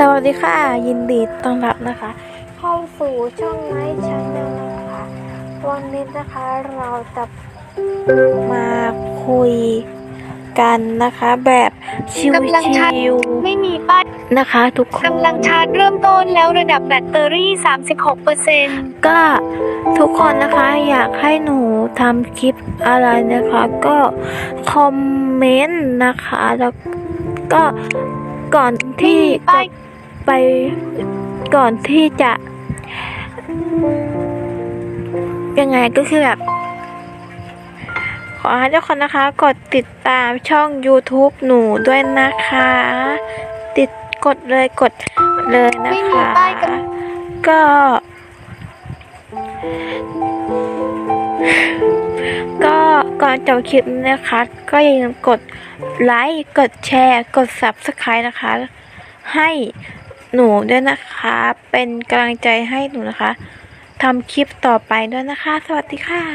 สวัสดีค่ะ ยินดีต้อนรับนะคะ เข้าสู่ช่องไม้ชันแนลนะคะวันนี้นะคะเราจะมาคุยกันนะคะ แบบชิกำลังชาร์จวไม่มีป้ายๆนะคะ ทุกคนกำลังชาร์จเริ่มต้นแล้วระดับแบตเตอรี่ 36%ก็ทุกคนนะคะอยากให้หนูทำคลิปอะไรนะคะ ก็คอมเมนต์นะคะแล้วก็ ก่อนที่จะป้ายไปก่อนที่จะยังไงก็คือแบบ ขอให้ทุกคนนะคะ กดติดตามช่อง YouTube หนูด้วยนะคะ ติดกดเลยกดเลยนะไม่มีคะป้ายกัน็ก่อนจบคลิปนี้นะคะ ก็อย่าลืมกดไลค์กดแชร์ กด Subscribe นะคะ ให้หนูด้วยนะคะ เป็นกำลังใจให้หนูนะคะทำคลิปต่อไปด้วยนะคะ สวัสดีค่ะ